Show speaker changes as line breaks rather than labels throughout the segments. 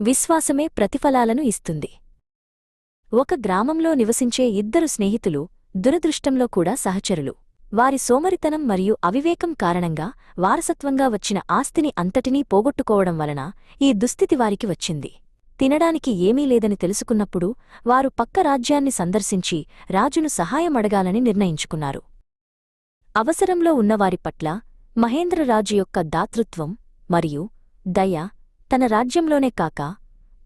విశ్వాసమే ప్రతిఫలాలను ఇస్తుంది. ఒక గ్రామంలో నివసించే ఇద్దరు స్నేహితులు దురదృష్టంలో కూడా సహచరులు. వారి సోమరితనం మరియు అవివేకం కారణంగా వారసత్వంగా వచ్చిన ఆస్తిని అంతటినీ పోగొట్టుకోవడం వలన ఈ దుస్థితి వారికి వచ్చింది. తినడానికి ఏమీ లేదని తెలుసుకున్నప్పుడు వారు పక్క రాజ్యాన్ని సందర్శించి రాజును సహాయమడగాలని నిర్ణయించుకున్నారు. అవసరంలో ఉన్నవారి పట్ల మహేంద్రరాజు యొక్క దాతృత్వం మరియు దయ తన రాజ్యంలోనే కాక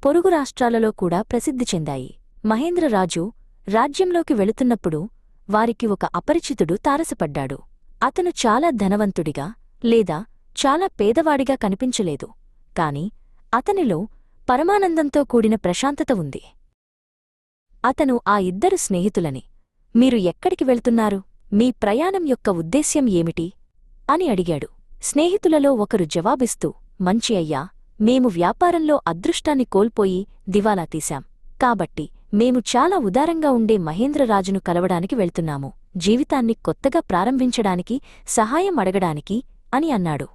పొరుగు రాష్ట్రాలలో కూడా ప్రసిద్ధి చెందాయి. మహేంద్రరాజు రాజ్యంలోకి వెళుతున్నప్పుడు వారికి ఒక అపరిచితుడు తారసపడ్డాడు. అతను చాలా ధనవంతుడిగా లేదా చాలా పేదవాడిగా కనిపించలేదు. కాని అతనిలో పరమానందంతో కూడిన ప్రశాంతత ఉంది. అతను ఆ ఇద్దరు స్నేహితులని మీరు ఎక్కడికి వెళ్తున్నారు? మీ ప్రయాణం యొక్క ఉద్దేశ్యం ఏమిటి అని అడిగాడు. స్నేహితులలో ఒకరు జవాబిస్తూ మంచి అయ్యా మేము వ్యాపారంలో అదృష్టాన్ని కోల్పోయి దివాలా తీశాం. కాబట్టి మేము చాలా ఉదారంగా ఉండే మహేంద్రరాజును కలవడానికి వెళ్తున్నాము. జీవితాన్ని కొత్తగా ప్రారంభించడానికి సహాయం అడగడానికి అని అన్నాడు.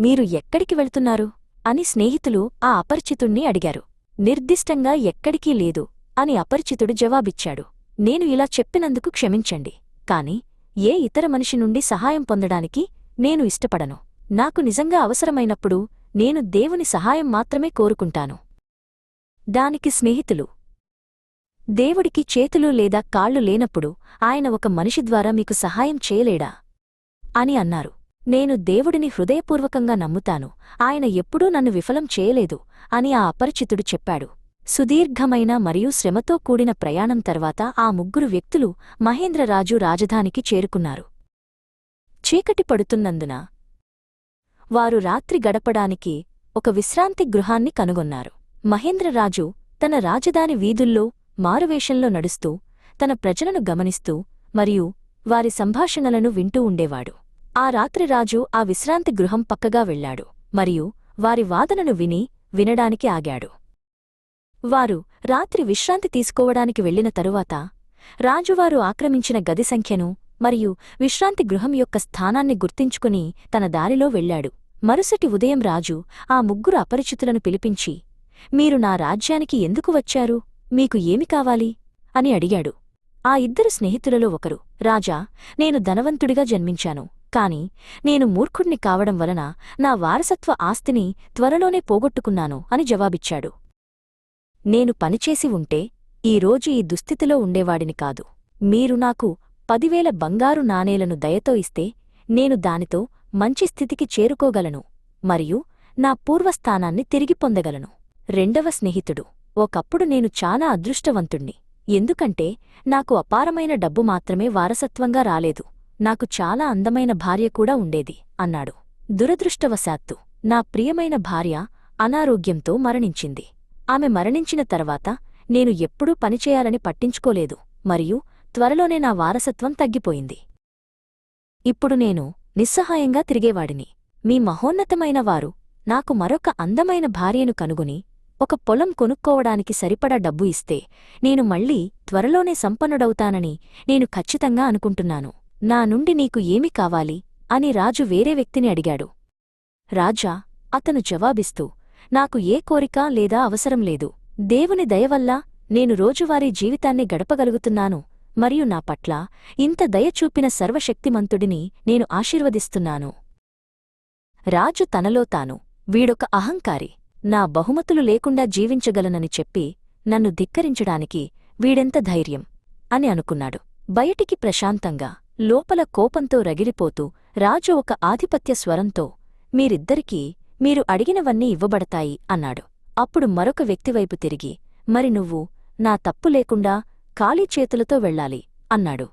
మీరు ఎక్కడికి వెళ్తున్నారు? అని స్నేహితులు ఆ అపరిచితుణ్ణి అడిగారు. నిర్దిష్టంగా ఎక్కడికీ లేదు అని అపరిచితుడు జవాబిచ్చాడు. నేను ఇలా చెప్పినందుకు క్షమించండి. కాని ఏ ఇతర మనిషి నుండి సహాయం పొందడానికి నేను ఇష్టపడను. నాకు నిజంగా అవసరమైనప్పుడు నేను దేవుని సహాయం మాత్రమే కోరుకుంటాను. దానికి స్నేహితులు. దేవుడికి చేతులు లేదా కాళ్ళు లేనప్పుడు ఆయన ఒక మనిషి ద్వారా మీకు సహాయం చేయలేడా? అని అన్నారు. నేను దేవుడిని హృదయపూర్వకంగా నమ్ముతాను. ఆయన ఎప్పుడూ నన్ను విఫలం చేయలేదు అని ఆ అపరిచితుడు చెప్పాడు. సుదీర్ఘమైన మరియు శ్రమతో కూడిన ప్రయాణం తర్వాత ఆ ముగ్గురు వ్యక్తులు మహేంద్రరాజు రాజధానికి చేరుకున్నారు. చీకటి పడుతున్నందున వారు రాత్రి గడపడానికి ఒక విశ్రాంతి గృహాన్ని కనుగొన్నారు. మహేంద్రరాజు తన రాజధాని వీధుల్లో మారువేషంలో నడుస్తూ తన ప్రజలను గమనిస్తూ మరియు వారి సంభాషణలను వింటూ ఉండేవాడు. ఆ రాత్రి రాజు ఆ విశ్రాంతి గృహం పక్కగా వెళ్ళాడు మరియు వారి వాదనను విని వినడానికి ఆగాడు. వారు రాత్రి విశ్రాంతి తీసుకోవడానికి వెళ్ళిన తరువాత రాజువారు ఆక్రమించిన గది సంఖ్యను మరియు విశ్రాంతి గృహం యొక్క స్థానాన్ని గుర్తించుకుని తన దారిలో వెళ్ళాడు మరుసటి ఉదయం రాజు ఆ ముగ్గురు అపరిచితులను పిలిపించి మీరు నా రాజ్యానికి ఎందుకు వచ్చారు? మీకు ఏమి కావాలి? అని అడిగాడు. ఆ ఇద్దరు స్నేహితులలో ఒకరు రాజా నేను ధనవంతుడిగా జన్మించాను కాని నేను మూర్ఖుణ్ణి కావడం వలన నా వారసత్వ ఆస్తిని త్వరలోనే పోగొట్టుకున్నాను అని జవాబిచ్చాడు. నేను పనిచేసి ఉంటే ఈరోజు ఈ దుస్థితిలో ఉండేవాడిని కాదు. మీరు నాకు పదివేల బంగారు నాణేలను దయతో ఇస్తే నేను దానితో మంచి స్థితికి చేరుకోగలను మరియు నా పూర్వస్థానాన్ని తిరిగి పొందగలను. రెండవ స్నేహితుడు ఒకప్పుడు నేను చాలా అదృష్టవంతుణ్ణి. ఎందుకంటే నాకు అపారమైన డబ్బు మాత్రమే వారసత్వంగా రాలేదు. నాకు చాలా అందమైన భార్య కూడా ఉండేది అన్నాడు. దురదృష్టవశాత్తు నా ప్రియమైన భార్య అనారోగ్యంతో మరణించింది. ఆమె మరణించిన తర్వాత నేను ఎప్పుడూ పనిచేయాలని పట్టించుకోలేదు మరియు త్వరలోనే నా వారసత్వం తగ్గిపోయింది. ఇప్పుడు నేను నిస్సహాయంగా తిరిగేవాడిని. మీ మహోన్నతమైన వారు నాకు మరొక అందమైన భార్యను కనుగొని ఒక పొలం కొనుక్కోవడానికి సరిపడా డబ్బు ఇస్తే నేను మళ్ళీ త్వరలోనే సంపన్నుడవుతానని నేను ఖచ్చితంగా అనుకుంటున్నాను. నా నుండి నీకు ఏమి కావాలి? అని రాజు వేరే వ్యక్తిని అడిగాడు. రాజా అతను జవాబిస్తూ నాకు ఏ కోరిక లేదా అవసరం లేదు. దేవుని దయవల్ల నేను రోజువారీ జీవితాన్ని గడపగలుగుతున్నాను. మరియు నా పట్ల ఇంత దయ చూపిన సర్వశక్తిమంతుడిని నేను ఆశీర్వదిస్తున్నాను. రాజు తనలో తాను వీడొక అహంకారి. నా బహుమతులు లేకుండా జీవించగలనని చెప్పి నన్ను ధిక్కరించడానికి వీడెంత ధైర్యం? అని అనుకున్నాడు. బయటికి ప్రశాంతంగా లోపల కోపంతో రగిలిపోతూ రాజు ఒక ఆధిపత్య స్వరంతో మీరిద్దరికీ మీరు అడిగినవన్నీ ఇవ్వబడతాయి అన్నాడు. అప్పుడు మరొక వ్యక్తివైపు తిరిగి మరి నువ్వు నా తప్పు లేకుండా ఖాళీ చేతులతో వెళ్ళాలి అన్నాడు.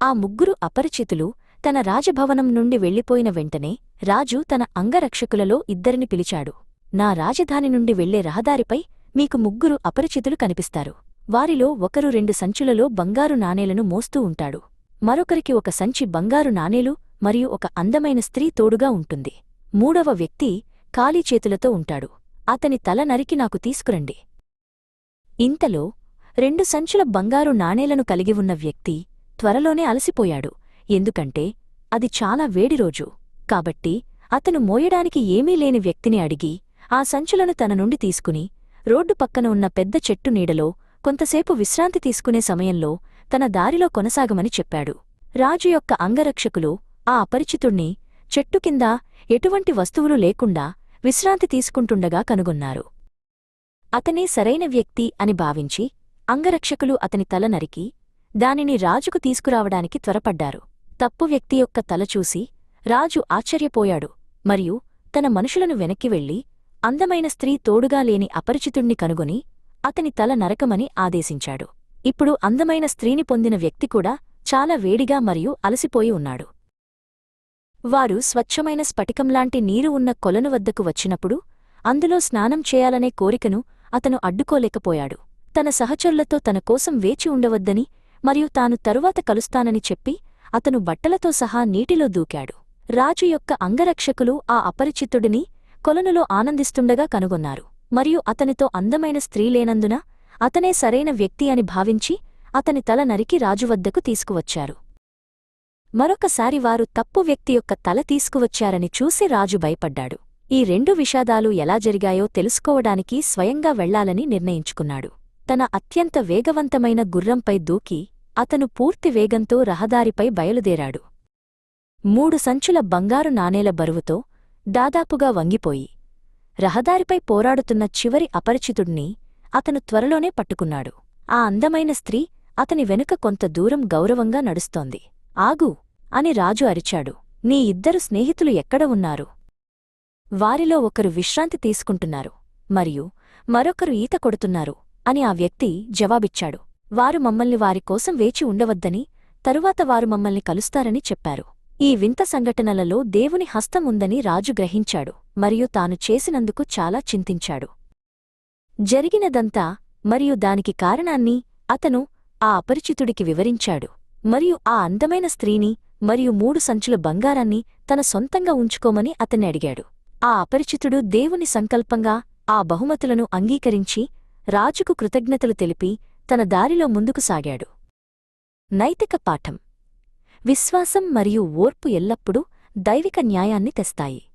ఆ ముగ్గురు అపరిచితులు తన రాజభవనం నుండి వెళ్ళిపోయిన వెంటనే రాజు తన అంగరక్షకులలో ఇద్దరిని పిలిచాడు. నా రాజధాని నుండి వెళ్ళే రహదారిపై మీకు ముగ్గురు అపరిచితులు కనిపిస్తారు. వారిలో ఒకరు రెండు సంచులలో బంగారు నాణేలను మోస్తూ ఉంటాడు. మరొకరికి ఒక సంచి బంగారు నాణేలు మరియు ఒక అందమైన స్త్రీ తోడుగా ఉంటుంది. మూడవ వ్యక్తి ఖాళీ చేతులతో ఉంటాడు. అతని తల నరికి నాకు తీసుకురండి. ఇంతలో రెండు సంచుల బంగారు నాణేలను కలిగి ఉన్న వ్యక్తి త్వరలోనే అలసిపోయాడు. ఎందుకంటే అది చాలా వేడి రోజు. కాబట్టి అతను మోయడానికి ఏమీ లేని వ్యక్తిని అడిగి ఆ సంచులను తన నుండి తీసుకుని రోడ్డు పక్కన ఉన్న పెద్ద చెట్టు నీడలో కొంతసేపు విశ్రాంతి తీసుకునే సమయంలో తన దారిలో కొనసాగమని చెప్పాడు. రాజు యొక్క అంగరక్షకులు ఆ అపరిచితుణ్ణి చెట్టు కింద ఎటువంటి వస్తువులు లేకుండా విశ్రాంతి తీసుకుంటుండగా కనుగొన్నారు. అతనే సరైన వ్యక్తి అని భావించి అంగరక్షకులు అతని తల నరికి దానిని రాజుకు తీసుకురావడానికి త్వరపడ్డారు. తప్పు వ్యక్తి యొక్క తల చూసి రాజు ఆశ్చర్యపోయాడు మరియు తన మనుషులను వెనక్కి వెళ్ళి అందమైన స్త్రీ తోడుగా లేని అపరిచితుణ్ణి కనుగొని అతని తల నరకమని ఆదేశించాడు. ఇప్పుడు అందమైన స్త్రీని పొందిన వ్యక్తి కూడా చాలా వేడిగా మరియు అలసిపోయి ఉన్నాడు. వారు స్వచ్ఛమైన స్ఫటికంలాంటి నీరు ఉన్న కొలను వద్దకు వచ్చినప్పుడు అందులో స్నానం చేయాలనే కోరికను అతను అడ్డుకోలేకపోయాడు. తన సహచరులతో తన కోసం వేచి ఉండవద్దని మరియు తాను తరువాత కలుస్తానని చెప్పి అతను బట్టలతో సహా నీటిలో దూకాడు. రాజు యొక్క అంగరక్షకులు ఆ అపరిచితుడిని కొలనులో ఆనందిస్తుండగా కనుగొన్నారు. మరియు అతనితో అందమైన స్త్రీ లేనందున అతనే సరైన వ్యక్తి అని భావించి అతని తల నరికి రాజువద్దకు తీసుకువచ్చారు. మరొకసారి వారు తప్పు వ్యక్తి యొక్క తల తీసుకువచ్చారని చూసి రాజు భయపడ్డాడు. ఈ రెండు విషాదాలు ఎలా జరిగాయో తెలుసుకోవడానికి స్వయంగా వెళ్ళాలని నిర్ణయించుకున్నాడు. తన అత్యంత వేగవంతమైన గుర్రంపై దూకి అతను పూర్తి వేగంతో రహదారిపై బయలుదేరాడు. మూడు సంచుల బంగారు నాణేల బరువుతో దాదాపుగా వంగిపోయి రహదారిపై పోరాడుతున్న చివరి అపరిచితుడిని అతను త్వరలోనే పట్టుకున్నాడు. ఆ అందమైన స్త్రీ అతని వెనుక కొంత దూరం గౌరవంగా నడుస్తోంది. ఆగు అని రాజు అరిచాడు. నీ ఇద్దరు స్నేహితులు ఎక్కడ ఉన్నారు? వారిలో ఒకరు విశ్రాంతి తీసుకుంటున్నారు మరియు మరొకరు ఈత కొడుతున్నారు. అని ఆ వ్యక్తి జవాబిచ్చాడు. వారు మమ్మల్ని వారి కోసం వేచి ఉండవద్దని తరువాత వారు మమ్మల్ని కలుస్తారని చెప్పారు. ఈ వింత సంఘటనలలో దేవుని హస్తం ఉందని రాజు గ్రహించాడు మరియు తాను చేసినందుకు చాలా చింతించాడు. జరిగినదంతా మరియు దానికి కారణాన్ని అతను ఆ అపరిచితుడికి వివరించాడు. మరియు ఆ అందమైన స్త్రీని మరియు మూడు సంచుల బంగారాన్ని తన సొంతంగా ఉంచుకోమని అతన్ని అడిగాడు. ఆ అపరిచితుడు దేవుని సంకల్పంగా ఆ బహుమతులను అంగీకరించి రాజుకు కృతజ్ఞతలు తెలిపి తన దారిలో ముందుకు సాగాడు. నైతిక పాఠం. విశ్వాసం మరియు ఓర్పు ఎల్లప్పుడూ దైవిక న్యాయాన్ని తెస్తాయి.